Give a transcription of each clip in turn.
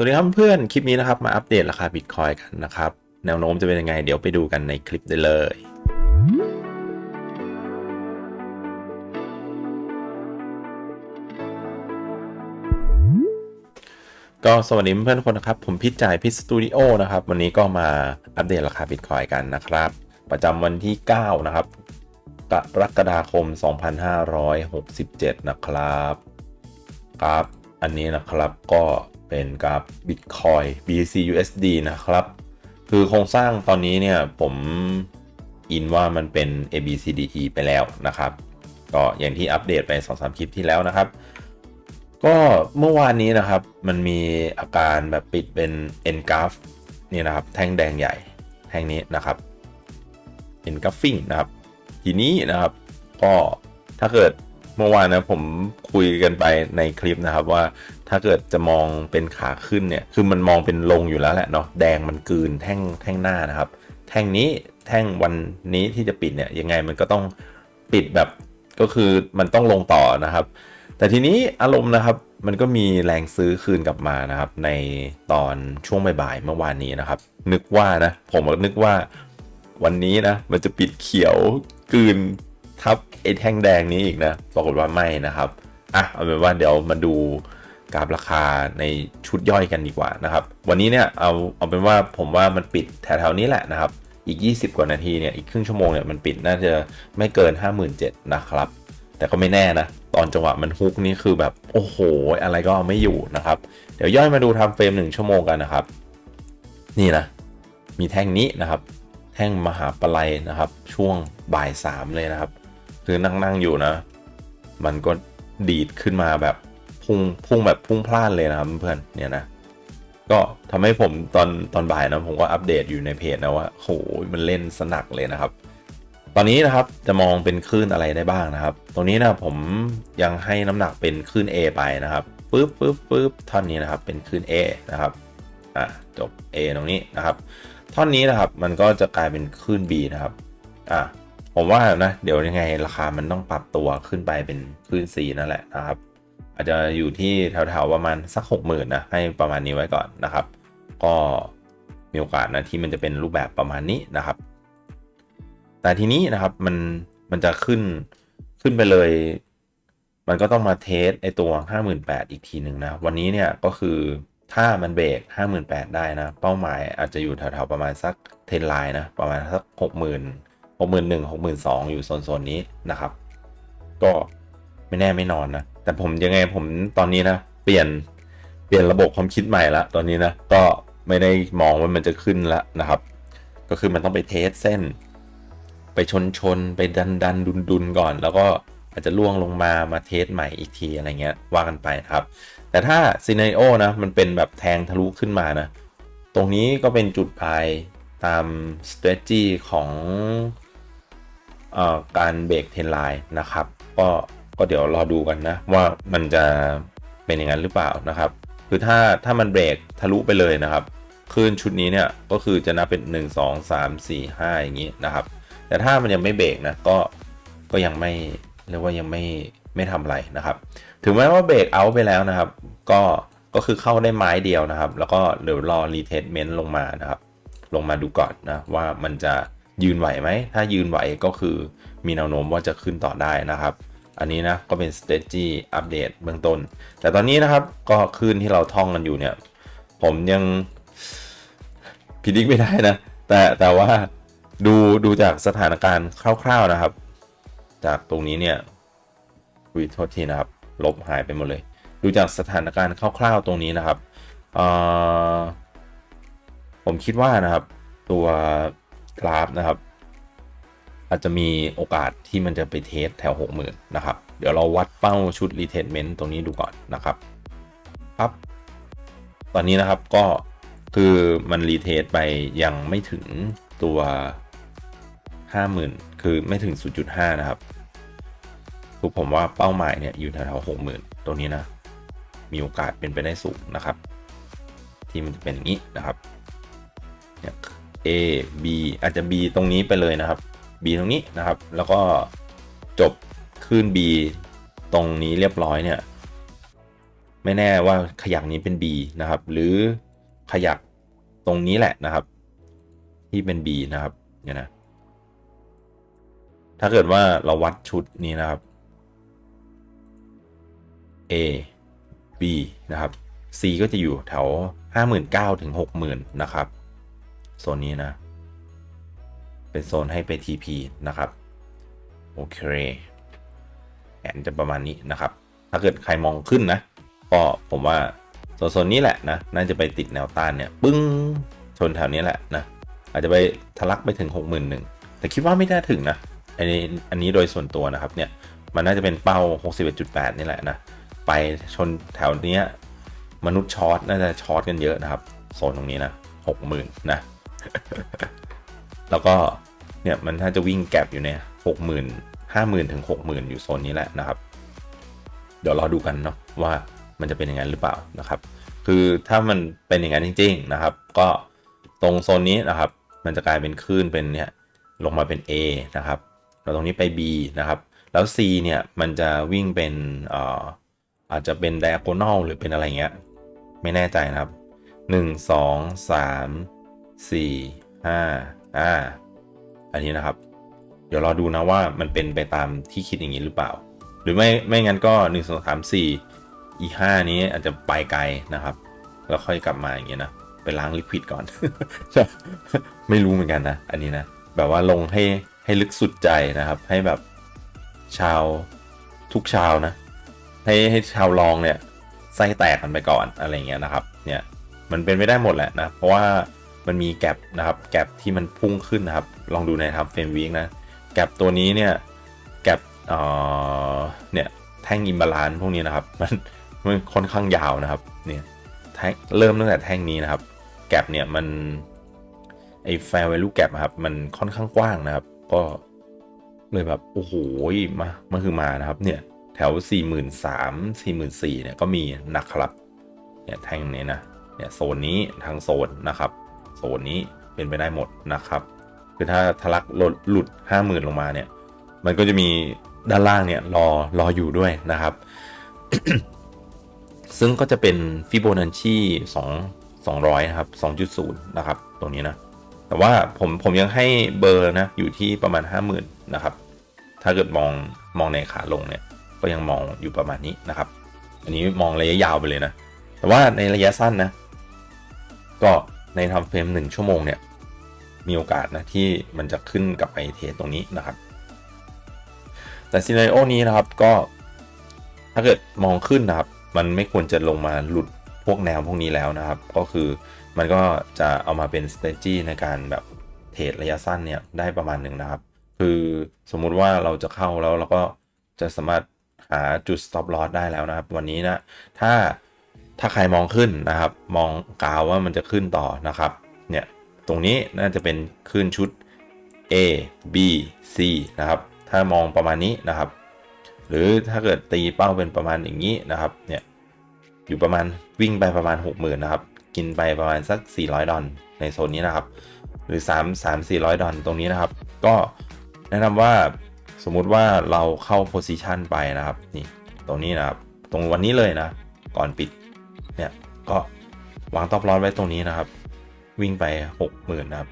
สวัสดีครับเพื่อน คลิปนี้นะครับมาอัปเดตราคาบิตคอยกันนะครับ แนวโน้มจะเป็นยังไง เดี๋ยวไปดูกันในคลิปได้เลย ก็สวัสดีเพื่อนทุกคนนะครับ ผมพิจจ่ายพิสตูดิโอนะครับ วันนี้ก็มาอัปเดตราคาบิตคอยกันนะครับ ประจำวันที่ 9 นะครับกรกฎาคม 2567 นะครับ ครับ อันนี้นะครับก็ เป็นกราฟ Bitcoin BTC USD นะครับ คือโครงสร้างตอนนี้เนี่ยผมอินว่ามันเป็น ABCDE ไปแล้วนะครับ ก็อย่างที่อัปเดตไป 2-3 คลิปที่แล้วนะครับ ก็เมื่อวานนี้นะครับ มันมีอาการแบบปิดเป็น N graph นี่นะครับ แท่งแดงใหญ่ แท่งนี้นะครับ N graphing นะครับ ทีนี้นะครับ ก็ถ้าเกิด เมื่อวานนะผมคุยกันไปในคลิปนะครับว่าถ้าเกิดจะมองเป็นขาขึ้นเนี่ยคือมันมองเป็นลงอยู่แล้วแหละเนาะแดงมันกืนแท่งแท่งหน้านะครับ แท่งนี้แท่งวันนี้ที่จะปิดเนี่ยยังไงมันก็ต้องปิดแบบก็คือมันต้องลงต่อนะครับ แต่ทีนี้อารมณ์นะครับมันก็มีแรงซื้อคืนกลับมานะครับ ในตอนช่วงบ่ายๆเมื่อวานนี้นะครับ นึกว่านะผมก็นึกว่าวันนี้นะมันจะปิดเขียวกืน ทับไอ้แท่งแดงนี้อีกนะ ปรากฏว่าไม่นะครับ อะเอาเป็นว่าเดี๋ยวมาดูกราฟราคาในชุดย่อยกันดีกว่านะครับ วันนี้เนี่ยเอาเอาเป็นว่าผมว่ามันปิดแถวๆนี้แหละนะครับ อีก 20 กว่านาทีเนี่ย อีกครึ่งชั่วโมงเนี่ยมันปิดน่าจะไม่เกิน 57,000นะครับ แต่ก็ไม่แน่นะ ตอนจังหวะมันฮุกนี่คือแบบ โอ้โห อะไรก็เอาไม่อยู่นะครับ เดี๋ยวย่อยมาดูทำเฟรมหนึ่งชั่วโมงกันนะครับ นี่นะ มีแท่งนี้นะครับ แท่งมหาปลัยนะครับ ช่วงบ่ายสามเลยนะครับ คือนั่งๆอยู่นะ มันก็ดีดขึ้นมาแบบพุ่งพุ่งแบบพุ่งพลานเลยนะครับเพื่อนเนี่ยนะก็ทำให้ผมตอนตอนบ่ายนะผมก็อัปเดตอยู่ในเพจนะว่าโหมันเล่นสนักเลยนะครับ ตอนนี้นะครับจะมองเป็นคลื่นอะไรได้บ้างนะครับ ตรงนี้นะผมยังให้น้ำหนักเป็นคลื่น A ไปนะครับปึ๊บปึ๊บปึ๊บท่อนนี้นะครับ เป็นคลื่น A นะครับอะจบ A ตรงนี้นะครับ ท่อนนี้นะครับมันก็จะกลายเป็นคลื่น B นะครับอะ ผมว่านะเดี๋ยวยังไงราคามันต้องปรับตัวขึ้นไปเป็นคลื่น C นั่นแหละนะครับ อาจจะอยู่ที่แถวๆประมาณสัก6 0,000นะให้ประมาณนี้ไว้ก่อนนะครับ ก็มีโอกาสนะที่มันจะเป็นรูปแบบประมาณนี้นะครับ แต่ทีนี้นะครับมันมันจะขึ้นขึ้นไปเลย มันก็ต้องมาเทสไอตัว 58,000อีกทีหนึ่งนะ วันนี้เนี่ยก็คือถ้ามันเบรก58,000ได้นะ เป้าหมายอาจจะอยู่แถวๆประมาณสักเทนไลน์นะ ประมาณสัก 60,000 61,000 62,000องอยู่โซนๆนี้นะครับ ก็ไม่แน่ไม่นอนนะ แต่ผมยังไงผมตอนนี้นะ เปลี่ยนเปลี่ยนระบบความคิดใหม่ละตอนนี้นะ ก็ไม่ได้มองว่ามันจะขึ้นล้วนะครับ ก็คือมันต้องไปเทสเส้น ไปชนชนไปดันดันดุนดุนก่อน แล้วก็อาจจะล่วงลงมามาเทสใหม่อีกทีอะไรเงี้ยว่ากันไปนครับ แต่ถ้าซีนาริโอนะมันเป็นแบบแทงทะลุขึ้นมานะ ตรงนี้ก็เป็นจุดปลายตาม strategy ของ การเบรกเทนไลน์นะครับ ก็ก็เดี๋ยวรอดูกันนะ ว่ามันจะเป็นอย่างนั้นหรือเปล่านะครับ คือถ้าถ้ามันเบรกทะลุไปเลยนะครับคลื่นชุดนี้เนี่ยก็คือจะนับเป็น 1 2 3 4 5 อย่างนี้นะครับ แต่ถ้ามันยังไม่เบรกนะก็ก็ยังไม่เรียกว่ายังไม่ไม่ทำอะไรนะครับ ถึงแม้ว่าเบรกเอาไปแล้วนะครับ ก็ก็คือเข้าได้ไม้เดียวนะครับ แล้วก็เดี๋ยวรอรีเทสเมนต์ลงมานะครับ ลงมาดูก่อนนะว่ามันจะ ยืนไหวไหม ถ้ายืนไหวก็คือมีแนวโน้มว่าจะขึ้นต่อได้นะครับ อันนี้นะก็เป็น strategy อัปเดตเบื้องต้น แต่ตอนนี้นะครับก็คลื่นที่เราท่องกันอยู่เนี่ย ผมยังพิจิกไม่ได้นะ แต่แต่ว่าดูดูจากสถานการณ์คร่าวๆนะครับ จากตรงนี้เนี่ยคุยโทษทีนะครับ ลบหายไปหมดเลย ดูจากสถานการณ์คร่าวๆตรงนี้นะครับผมคิดว่านะครับ ตัว กราฟนะครับ อาจจะมีโอกาสที่มันจะไปเทสแถว 60,000 นะครับ เดี๋ยวเราวัดเป้าชุดรีเท m เมนต์ตรงนี้ดูก่อนนะครับปั๊บตอนนี้นะครับก็คือมันรีเทสไปยังไม่ถึงตัว 50,000 คือไม่ถึง 0.5 นะครับคือผมว่าเป้าหมายเนี่ยอยู่แถวๆ60,000ตรงนี้นะ มีโอกาสเป็นไปได้สูงนะครับ ที่มันจะเป็นอย่างนี้นะครับเนี่ย A B อาจจะ B ตรงนี้ไปเลยนะครับ B ตรงนี้นะครับ แล้วก็จบขึ้น B ตรงนี้เรียบร้อยเนี่ยไไม่แน่ว่าขยักนี้เป็น B นะครับ หรือขยักตรงนี้แหละนะครับ ที่เป็น B นะครับเนี่ยนะถ้าเกิดว่าเราวัดชุดนี้นะครับ A B นะครับ C ก็จะอยู่แถว 59,000ถึง60,000 นะครับ โซนนี้นะ เป็นโซนให้ไป TP นะครับ โอเคแผนจะประมาณนี้นะครับ ถ้าเกิดใครมองขึ้นนะ ก็ผมว่าโซนโซนนี้แหละนะ น่าจะไปติดแนวต้านเนี่ยปึ้งชนแถวนี้แหละนะ อาจจะไปทะลักไปถึง 61,000แต่คิดว่าไม่น่าถึงนะอันนี้อันนี้โดยส่วนตัวนะครับเนี่ย มันน่าจะเป็นเป้า 61.8 นี่แหละนะ ไปชนแถวเนี้ยมนุษย์ช็อตน่าจะช็อตกันเยอะนะครับ โซนตรงนี้นะหกหมื่นนะ แล้วก็เนี่ยมันถ้าจะวิ่งแก็บอยู่เนี่ยหกหมื่นห้าหมื่นถึงหกหมื่นอยู่โซนนี้แหละนะครับ เดี๋ยวรอดูกันเนาะว่ามันจะเป็นอย่างนั้นหรือเปล่านะครับ คือถ้ามันเป็นอย่างนั้นจริง ๆนะครับ ก็ตรงโซนนี้นะครับ มันจะกลายเป็นคลื่นเป็นเนี่ยลงมาเป็น A นะครับแล้วตรงนี้ไป B นะครับแล้ว C เนี่ยมันจะวิ่งเป็นเอ่ออาจจะเป็น diagonal หรือเป็นอะไรเงี้ย ไม่แน่ใจนะครับ 1 2 3 4 5อ่า อันนี้นะครับ เดี๋ยวรอดูนะว่ามันเป็นไปตามที่คิดอย่างนี้หรือเปล่า หรือไม่ไม่งั้นก็1 2 3 4อี5นี้อาจจะไปไกลนะครับ แล้วค่อยกลับมาอย่างเงี้ยนะไปล้างลิควิดก่อน ไม่รู้เหมือนกันนะ อันนี้นะ แบบว่าลงให้ให้ลึกสุดใจนะครับ ให้แบบชาวทุกชาวนะ ให้ให้ชาวลองเนี่ยไส้แตกกันไปก่อนอะไรเงี้ยนะครับ เนี่ยมันเป็นไม่ได้หมดแหละนะ เพราะว่า มันมีแกลบนะครับแกลบที่มันพุ่งขึ้นนะครับ ลองดูในทับเฟรมวีกนะแกลบตัวนี้เนี่ยแกลบเอ่อเนี่ยแท่งอิมบาลานพวกนี้นะครับ มันมันค่อนข้างยาวนะครับเนี่ยแท่งเริ่มตั้งแต่แท่งนี้นะครับ แกลบเนี่ยมันไอแฟร์วลูแกลบครับมันค่อนข้างกว้างนะครับ ก็เลยแบบโอ้โหมามันคือมานะครับเนี่ยแถว 4 3 0 0 0 4 4 0 0เนี่ยก็มีนะครับเนี่ยแท่งนี้นะเนี่ยโซนนี้ทางโซนนะครับ โซนนี้เป็นไปได้หมดนะครับ คือถ้าทะลักหลุดหลุด50,000ลงมาเนี่ย มันก็จะมีด้านล่างเนี่ยรอรออยู่ด้วยนะครับ ซึ่งก็จะเป็นฟิโบนัชชี2 200นะครับ2.0นะครับ ตรงนี้นะ แต่ว่าผมผมยังให้เบอร์นะ อยู่ที่ประมาณ50,000นะครับ ถ้าเกิดมองมองในขาลงเนี่ย ก็ยังมองอยู่ประมาณนี้นะครับ อันนี้มองระยะยาวไปเลยนะ แต่ว่าในระยะสั้นนะ ก็ ในทำเฟรมหนึ่งชั่วโมงเนี่ยมีโอกาสนะที่มันจะขึ้นกลับไปเทสตรงนี้นะครับ แต่ซีนารโอนี้นะครับก็ถ้าเกิดมองขึ้นนะครับ มันไม่ควรจะลงมาหลุดพวกแนวพวกนี้แล้วนะครับ ก็คือมันก็จะเอามาเป็น s t r a t e g y ในการแบบเทรดระยะสั้นเนี่ยได้ประมาณหนึ่งนะครับ คือสมมุติว่าเราจะเข้าแล้วเราก็จะสามารถหาจุด stop loss ได้แล้วนะครับ วันนี้นะถ้า ถ้าใครมองขึ้นนะครับ มองกาวว่ามันจะขึ้นต่อนะครับ เนี่ย ตรงนี้น่าจะเป็นขึ้นชุด A B C นะครับ ถ้ามองประมาณนี้นะครับ หรือถ้าเกิดตีเป้าเป็นประมาณอย่างนี้นะครับ เนี่ย อยู่ประมาณวิ่งไปประมาณ 60,000นะครับ กินไปประมาณสัก 400 ดอลในโซนนี้นะครับ หรือ 3 3 400 ดอลตรงนี้นะครับ ก็แนะนำว่าสมมุติว่าเราเข้าโพซิชันไปนะครับ นี่ ตรงนี้นะครับ ตรงวันนี้เลยนะ ก่อนปิด ก็วางต็อปลอสไว้ตรงนี้นะครับ วิ่งไป 60,000นะครับ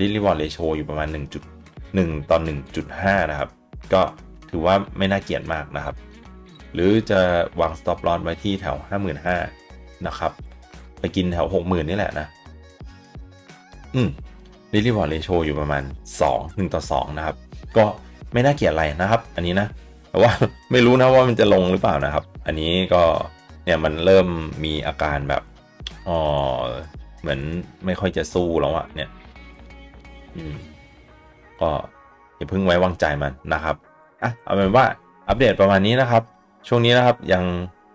ลิลิวอร์ดเรโชอยู่ประมาณ 1.1 ต่อ 1.5 นะครับ ก็ถือว่าไม่น่าเกลียดมากนะครับ หรือจะวาง stop loss ไว้ที่แถว 55,000นะครับ ไปกินแถว 60,000 นี่แหละนะ อืมลิลิวอร์ดเรโชอยู่ประมาณ 2 1 ต่อ 2 นะครับ ก็ไม่น่าเกลียดอะไรนะครับ อันนี้นะ แต่ว่าไม่รู้นะว่ามันจะลงหรือเปล่านะครับ อันนี้ก็ เนี่ยมันเริ่มมีอาการแบบอ๋อเหมือนไม่ค่อยจะสู้แล้วอะเนี่ย อืม ก็อย่าเพิ่งไว้วางใจมันนะครับอะเอาเป็นว่าอัปเดตประมาณนี้นะครับ ช่วงนี้นะครับยัง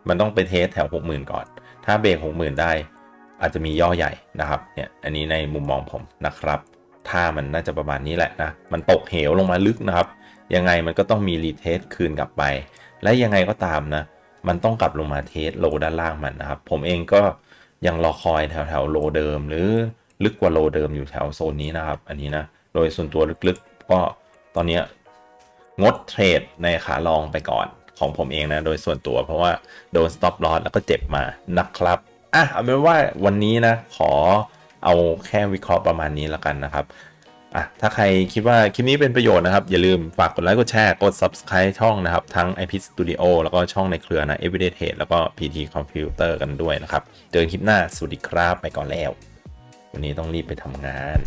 มันต้องไปเทสแถว 60,000 ก่อน ถ้าเบรก60,000 ได้ อาจจะมีย่อใหญ่นะครับ เนี่ย อันนี้ในมุมมองผมนะครับ ถ้ามันน่าจะประมาณนี้แหละนะ มันตกเหวลงมาลึกนะครับ ยังไงมันก็ต้องมีรีเทสคืนกลับไป และยังไงก็ตามนะ มันต้องกลับลงมาเทสโลด้านล่างมันนะครับ ผมเองก็ยังรอคอยแถวแถวโลเดิม หรือลึกกว่าโลเดิมอยู่แถวโซนนี้นะครับ อันนี้นะ โดยส่วนตัวลึกๆ ก็ตอนนี้งดเทรดในขาลองไปก่อนของผมเองนะ โดยส่วนตัวเพราะว่าโดน stop loss แล้วก็เจ็บมานะครับอะเอาเป็นว่าวันนี้นะ ขอเอาแค่วิเคราะห์ประมาณนี้แล้วกันนะครับ อะถ้าใครคิดว่าคลิปนี้เป็นประโยชน์นะครับ อย่าลืมฝากกดไลค์กดแชร์กด subscribe ช่องนะครับ ทั้ง IP Studio แล้วก็ช่องในเครือนะ Everyday Trade แล้วก็ PT Computer กันด้วยนะครับ เจอกันคลิปหน้าสวัสดีครับ ไปก่อนแล้ว วันนี้ต้องรีบไปทำงาน